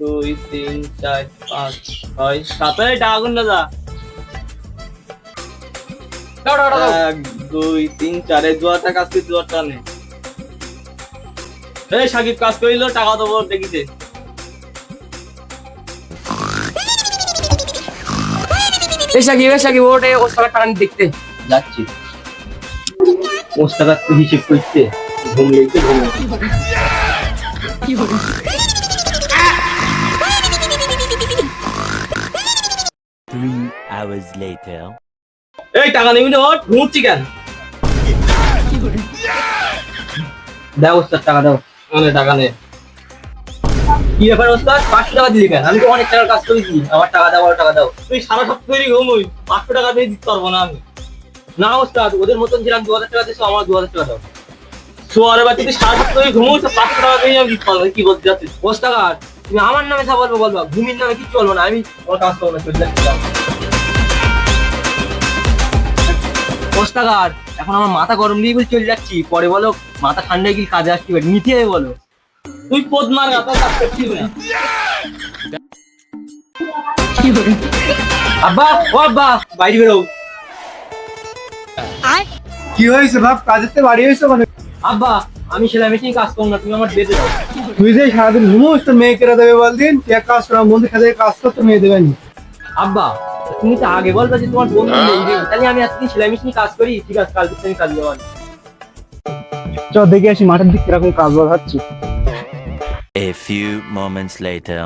দুই তিন চার পাঁচ ছয় সাত। এই টাকা গুন দাদা। এক দুই তিন চার। কাজ করি দুয়ারটা নে। এই সাকিব কাজ করিল টাকা দেবো দেখিতে এই সাকিব এই সাকিব ওটে ও সালা টাকা নিয়ে দেখতে। যাচ্ছি। তো হিসেব করতে ঘুম লেগেছে ঘুম Three hours later. এই, টাকা নিবি না ওর ঘুমছি কেন? দাও ওস্তাদ, টাকা দাও মানে টাকা নে। কি ব্যাপার ওস্তাদ? পাঁচশো টাকা দিলি কেন? আমি তো অনেক টাকার কাজ করেছি। আমার টাকা দাও, আমার টাকা দাও। তুই সারা সপ্তাহেরই ঘুমোই। পাঁচশো টাকা দিয়ে দিতে পারব না আমি। না ওস্তাদ, ওদের মতন যেরকম দু হাজার টাকা দিচ্ছ আমার দু হাজার টাকা দাও। সোয়ারে বাচ্চা তুই সারা সপ্তাহে ঘুমোই, তো পাঁচশো টাকা দিয়ে আমি দিতে পারব। কি বলতে যাচ্ছিস ওস্তাদ, তুমি আমার নামে যা বলব, বলবা। ভূমির নামে কিছু বলব না। আমি তোমার কাজ করব না, চলে যাচ্ছি। কোস্তাগার এখন আমার মাথা গরম দিয়ে বলে চলে যাচ্ছি। পরে বলো মাথা ঠান্ডা গিয়ে কাজে আসতে পারি। নিতে হবে বলো। তুই পদ মার গা তোর কাজ করছিস না। আব্বা ও আব্বা বাইরে বেরো। কি হয়েছে বাপ কাজের তো বাড়ি হয়েছে মানে। আব্বা আমি সেলাই মেশিন কাজ করব না তুমি আমার বেঁধে দাও। তুই যে সারাদিন ঘুমোস তো মেয়ে কেরা দেবে বল দিন তুই এক কাজ করা মন্দির কাজে কাজ করতে মেয়ে দেবে নি। আব্বা তুমি তো আগে বলবা যে তোমার বন্ধু নেই রে। তাহলে আমি আজকে সেলাই মেশিন কাজ করি ঠিক আছে কালকে তুমি কাজ দেওয়া চ দেখে আসি মাঠের দিক কীরকম কাজ বাজ হচ্ছে। A few moments later.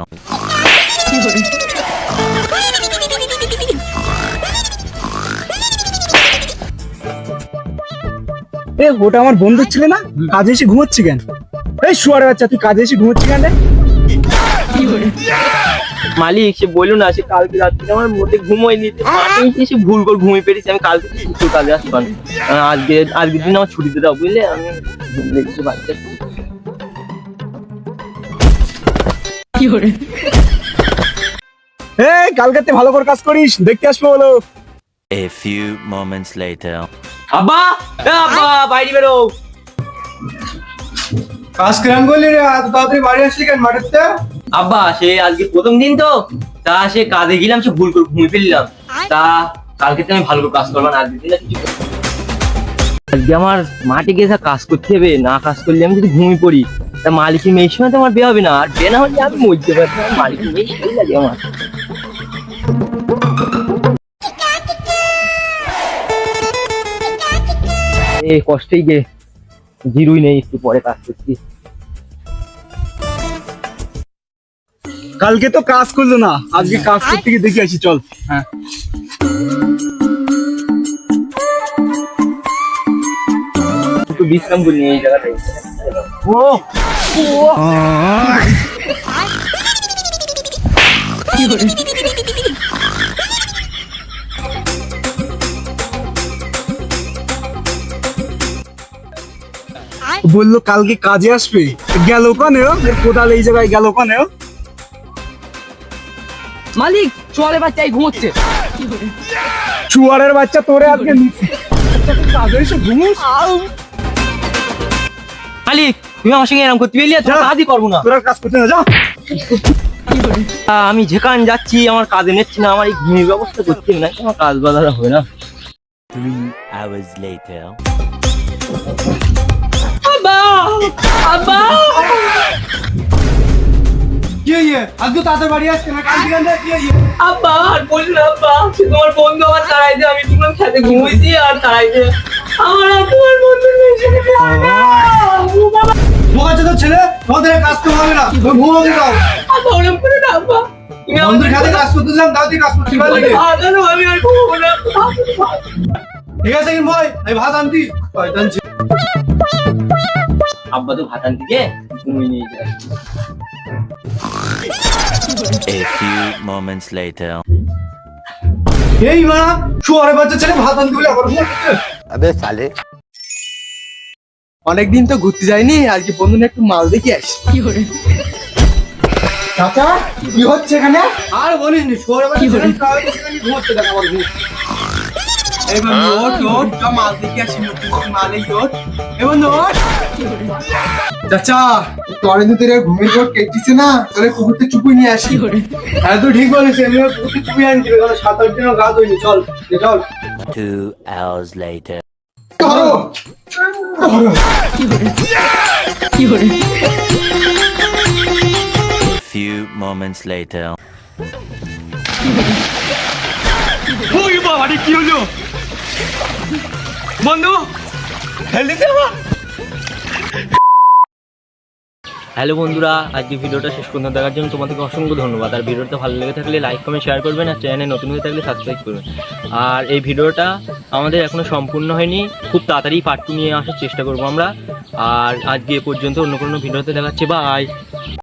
এ ওটা আমার বন্ধু ছিল না? কাজে এসে ঘুমোচ্ছি কেন? এই শুয়ার বাচ্চা তুই কাজে এসে ঘুমোচ্ছি কেন রে? মালিক সে বলল না সে কালকে রাত্রে আমার মধ্যে ঘুমোয় নিতে আমি এসে ভুল করে ঘুমিয়ে পেরেছি আমি কালকে কিছু কাজে আসতে পারি আজকে আজকের দিন আমার ছুটিতে দাও বুঝলে? আমি ভুলে গেছি বাচ্চা এই কালকে তুই ভালো করে কাজ করিস দেখতে আসব বলো। A few moments later. আব্বা এ আব্বা বাইরে বেরো। কাজ কেরাম করলি রে? এত তাড়াতাড়ি বাড়ি আসলি কেন মাঠের? আব্বা, সে আজকে প্রথম দিন তো। তা সে কাজে গেলাম, সে ভুল করে ঘুমিয়ে ফেললাম। তা কালকে তো আমি ভালো করে কাজ করব না, আজকে আমার মাঠে গিয়ে কাজ করতে হবে, না কাজ করলে আমি যদি ঘুমিয়ে পড়ি। তা মালিকের মেয়ের সময় তো আমার বিয়ে হবে না, আর বিয়ে না হলে আমি মরতে পারছি মালিকের মেয়ে সেই লাগে আমার। কষ্টেই গে জিরুই নেই, একটু পরে কাজ করছি। কালকে তো কাজ করল না। আজকে কাজ করতে গিয়ে দেখে আসি চল। হ্যাঁ। একটু বিশ্রাম করি এই জায়গাটায়। ও! বলল কালকে কাজে আসবে। গেল কানে ও? এর কোদাল এই জায়গায় গেল কানে ও? মালিক চলে বাচ্চাই ঘুমোচ্ছে। চুয়ারের বাচ্চা তোরে আজকে মালিক তুমি আমার সঙ্গে এরকম করতে পারলি কাজই করব না। তোরা কাজ করতে না যা। আমি যেখানে যাচ্ছি আমার কাজে নিচ্ছি না আমার এই ঘুমের ব্যবস্থা করছি না আমার কাজ বাজার হবে না। Three hours later. আব্বা! আব্বা! ইয়ে আজকে তাদের বাড়ি আসছে না? ইয়ে আব্বা আর বলি না আব্বা তোমার বন্ধু আমার তাড়াই দিয়ে আমি তোমার সাথে ঘুমিয়েছি আর তাড়াই দিয়ে আমার আর তোমার বন্ধুর মেয়ের সাথে বিয়ে না। বোকা চোদা ছেলে তোমাদের কাজ করতে হবে না। তুমি ঘুমাবে দাও। আব্বা ওরম করে না আব্বা। বন্ধুর খাতে কাজ করতে দিলাম দাও তুই কাজ করতে পারলি আমি আর ঘুমাবো না। ঠিক আছে ভাই আমি ভাত আনতি। আব্বা তো ভাত আনতে গিয়ে ঘুমিয়ে নিয়ে যায় A few moments later. এই মা শুয়ারে বাচ্চা ছেলে ভাত আনতে বলে আবার ঘুমাচ্ছে অনেকদিন তো ঘুরতে যাইনি আজকে বন্ধু নিয়ে একটু মাল দেখে আসি। চাচা কি হচ্ছে এখানে? আর বলিস নি শুয়ারে বাচ্চা ছেলে তাও তো সেখানে ঘুমাচ্ছে দেখ আবার ঘুম? এই বন্ধু ওট ওট চ মাল দেখে আসি নতুন মাল ওট বন্ধু ওট চাচা তোরে তো তোর ঘুমের পর কেটেছে না? তোরে কুকুরতে চুপুই নিয়ে আসি। হ্যাঁ তো ঠিক বলেছিস আমি কুকুরতে চুপুই আনছি কারণ সাত আট দিনও গা ধুইনি চল চল। Two hours later. ধরো ধরো A few moments later. ওই বাবা কি হলো? বন্ধু হ্যালো বন্ধুরা, আজকে ভিডিওটা শেষ পর্যন্ত দেখার জন্য তোমাদেরকে অসংখ্য ধন্যবাদ। আর ভিডিওটা ভালো লেগে থাকলে লাইক কমেন্ট শেয়ার করবেন আর চ্যানেলে নতুন হয়ে থাকলে সাবস্ক্রাইব করবেন। আর এই ভিডিওটা আমাদের এখনও সম্পূর্ণ হয়নি। খুব তাড়াতাড়ি পার্টি নিয়ে আসার চেষ্টা করব আমরা। আর আজকে এ পর্যন্ত অন্য কোনো ভিডিওতে দেখাচ্ছে বাই